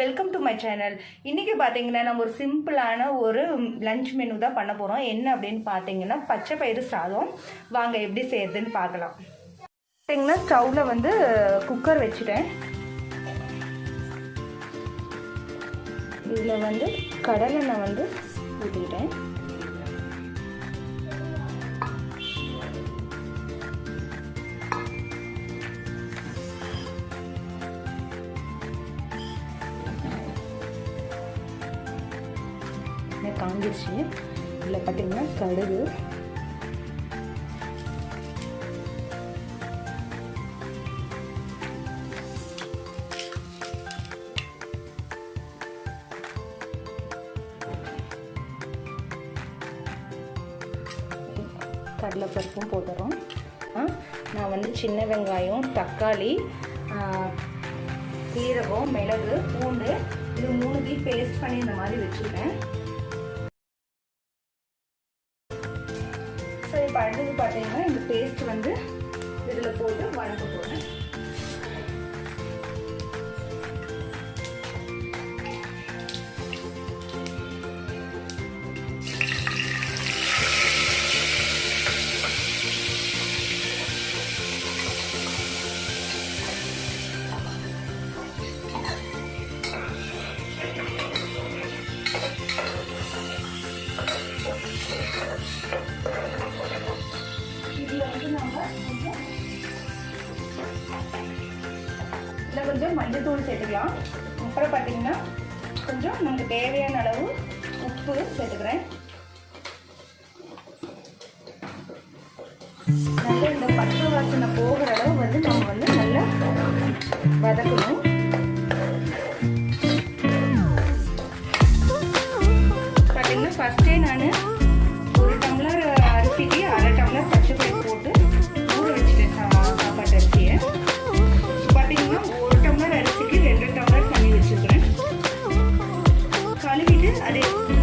Welcome to my channel இன்றைக்கி பார்த்தீங்கன்னா நம்ம ஒரு சிம்பிளான ஒரு லஞ்ச் மெனு தான் பண்ண போகிறோம் என்ன அப்படின்னு பார்த்தீங்கன்னா பச்சை பயிறு சாதம். வாங்க எப்படி செய்யறதுன்னு பார்க்கலாம். பார்த்தீங்கன்னா ஸ்டவ்வில் வந்து குக்கர் வச்சுட்டேன். இதில் வந்து கடலை நான் வந்து ஊற்றிக்கிட்டேன் எண்ணெய் காஞ்சிருச்சு. இதில் பார்த்திங்கன்னா கடுகு. கடலைப்பருப்பும் போட்டுறோம். நான் வந்து சின்ன வெங்காயம் தக்காளி சீரகம் மிளகு பூண்டு இது மூணுத்தையும் பேஸ்ட் பண்ணி இந்த மாதிரி வச்சுருக்கேன் பார்த்தீங்கன்னா இந்த பேஸ்ட் வந்து இதில் போட்டு வணக்க போகிறேன் இதில் கொஞ்சம் மஞ்சத்தூள் சேர்த்துக்கலாம். அப்புறம் பார்த்தீங்கன்னா கொஞ்சம் நமக்கு தேவையான அளவு உப்பு சேர்த்துக்கிறேன். நல்லா இந்த பச்சை வாசனை போகிற அளவு வந்து நம்ம வந்து நல்லா வதக்கணும். Allez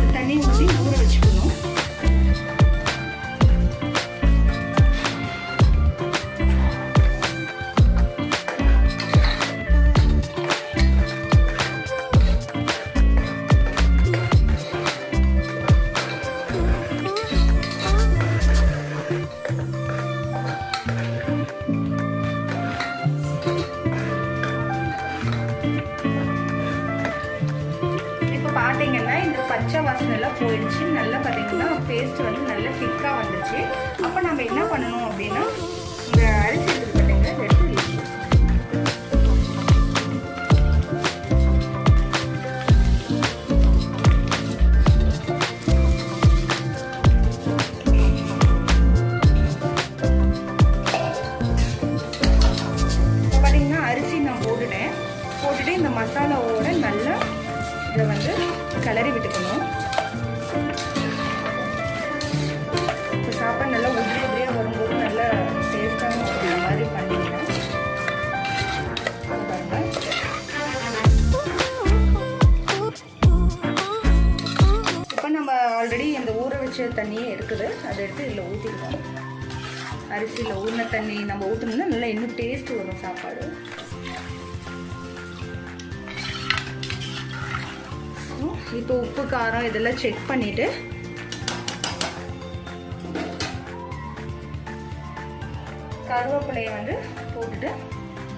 இப்போ பார்த்தீங்கன்னா இந்த பச்சை வாசனெல்லாம் போயிடுச்சு. நல்லா பார்த்தீங்கன்னா பேஸ்ட் வந்து நல்லா திக்காக வந்துச்சு. அப்போ நம்ம என்ன பண்ணணும் அப்படின்னா இந்த அரிசி பார்த்தீங்கன்னா எடுத்து பார்த்தீங்கன்னா அரிசி நான் போட்டுட்டேன். போட்டுட்டு இந்த மசாலாவோட நல்லா இதை வந்து கிளறி விட்டுக்கணும். இப்போ சாப்பாடு நல்லா உதிரி உதிரியாக வரும்போது நல்லா டேஸ்ட்டாக மாதிரி பண்ணிடுவேன் இப்போ நம்ம ஆல்ரெடி இந்த ஊற வச்ச தண்ணியே இருக்குது. அதை எடுத்து இதில் ஊற்றிடுவோம் அரிசியில் ஊறின தண்ணி நம்ம ஊற்றணும்னா நல்லா இன்னும் டேஸ்ட் வரும் சாப்பாடு. இப்போ உப்பு காரம் இதெல்லாம் செக் பண்ணிவிட்டு கருவேப்பிலையை வந்து போட்டுட்டு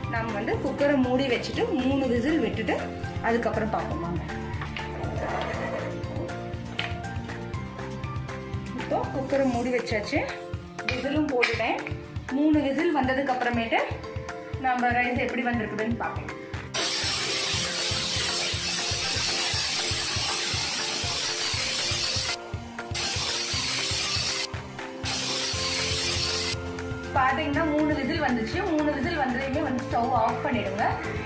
நம்ம வந்து குக்கரை மூடி வச்சுட்டு மூணு விசில் விட்டுட்டு அதுக்கப்புறம் பார்ப்போம் இப்போ குக்கரை மூடி வச்சாச்சு. விசிலும் போட்டுட்டேன். மூணு விசில் வந்ததுக்கு அப்புறமேட்டு நம்ம ரைஸ் எப்படி வந்திருக்குதுன்னு பார்ப்பேன் பார்த்தீங்கன்னா மூணு விசில் வந்துச்சு. மூணு விசில் வந்ததையுமே வந்து ஸ்டவ் ஆஃப் பண்ணிடுங்க.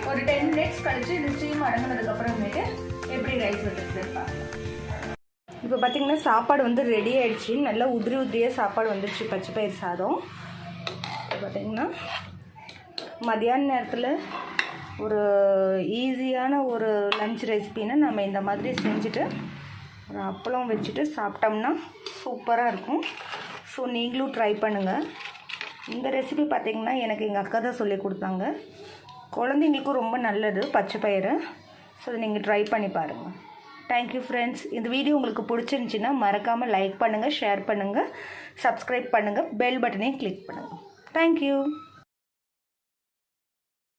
ஒரு டென் மினிட்ஸ் கழிச்சு இந்த ஸ்டீம் அடங்கினதுக்கு அப்புறமேட்டு எப்படி ரைஸ் வந்துருக்குதுன்னு பார்க்கலாம் இப்போ பார்த்தீங்கன்னா சாப்பாடு வந்து ரெடி ஆகிடுச்சு நல்லா உதிரி உதிரியாக சாப்பாடு வந்துடுச்சு பச்சை பயிர் சாதம். இப்போ பார்த்தீங்கன்னா மதியான நேரத்தில் ஒரு ஈஸியான ஒரு லஞ்ச் ரெசிபின்னு நம்ம இந்த மாதிரி செஞ்சுட்டு ஒரு அப்பளம் வச்சுட்டு சாப்பிட்டோம்னா சூப்பராக இருக்கும். ஸோ நீங்களும் ட்ரை பண்ணுங்கள் இந்த ரெசிபி பார்த்தீங்கன்னா எனக்கு எங்கள் அக்கா தான் சொல்லி கொடுத்தாங்க. குழந்தைங்களுக்கும் ரொம்ப நல்லது பச்சை பயிறு. ஸோ நீங்கள் ட்ரை பண்ணி பாருங்கள் தேங்க்யூ ஃப்ரெண்ட்ஸ் இந்த வீடியோ உங்களுக்கு பிடிச்சிருந்துச்சின்னா மறக்காமல் லைக் பண்ணுங்கள் ஷேர் பண்ணுங்கள் சப்ஸ்கிரைப் பண்ணுங்கள் பெல் பட்டனையும் கிளிக் பண்ணுங்கள் தேங்க்யூ